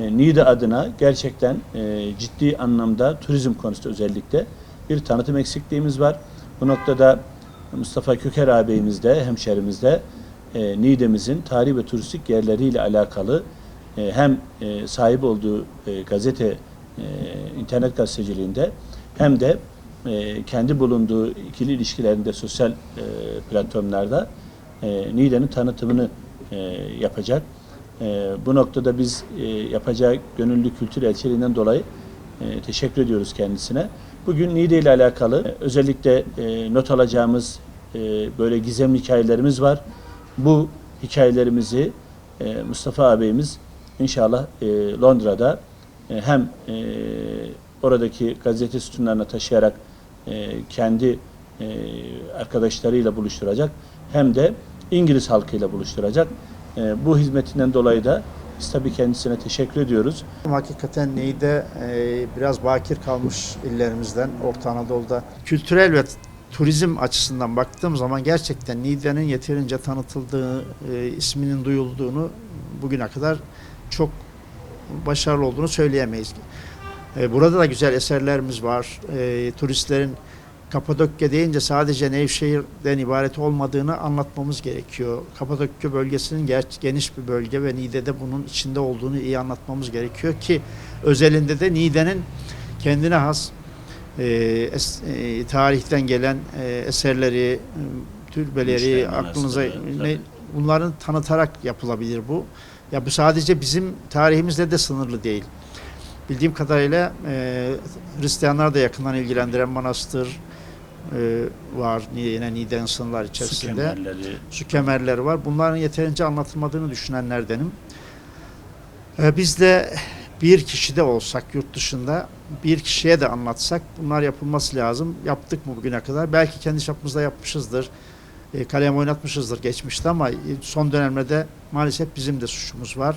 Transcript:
e, Niğde adına gerçekten e, ciddi anlamda turizm konusunda özellikle bir tanıtım eksikliğimiz var. Bu noktada Mustafa Köker ağabeyimiz de hemşerimiz de e, Niğde'mizin tarihi ve turistik yerleriyle alakalı e, hem e, sahip olduğu gazete, internet gazeteciliğinde hem de kendi bulunduğu ikili ilişkilerinde sosyal platformlarda e, tanıtımını e, yapacak. E, bu noktada biz e, yapacağı gönüllü kültür elçiliğinden dolayı e, teşekkür ediyoruz kendisine. Bugün Niğde ile alakalı e, özellikle e, not alacağımız böyle gizemli hikayelerimiz var. Bu hikayelerimizi Mustafa ağabeyimiz inşallah Londra'da hem oradaki gazete sütunlarına taşıyarak kendi arkadaşlarıyla buluşturacak hem de İngiliz halkıyla buluşturacak. E, bu hizmetinden dolayı da biz tabii kendisine teşekkür ediyoruz. Hakikaten Niğde e, biraz bakir kalmış illerimizden Orta Anadolu'da. Kültürel ve turizm açısından baktığım zaman gerçekten Niğde'nin yeterince tanıtıldığı, e, isminin duyulduğunu bugüne kadar çok başarılı olduğunu söyleyemeyiz. E, burada da güzel eserlerimiz var. E, turistlerin Kapadokya deyince sadece Nevşehir'den ibaret olmadığını anlatmamız gerekiyor. Kapadokya bölgesinin geniş bir bölge ve Niğde'de bunun içinde olduğunu iyi anlatmamız gerekiyor ki özelinde de Niğde'nin kendine has e, es- e, tarihten gelen e, eserleri, e, türbeleri, İşte aklınıza ne, bunların tanıtarak yapılabilir bu. Ya bu sadece bizim tarihimizle de sınırlı değil. Bildiğim kadarıyla e, Hristiyanlar da yakından ilgilendiren manastır e, var yine Niğde'nin sınırlar Su içerisinde. kemerleri, Su kemerleri var. Bunların yeterince anlatılmadığını düşünenlerdenim. E, biz de bir kişi de olsak yurt dışında bir kişiye de anlatsak bunlar yapılması lazım. Yaptık mı bugüne kadar? Belki kendi çapımızda yapmışızdır. E, kalem oynatmışızdır geçmişte ama e, son dönemlerde maalesef bizim de suçumuz var.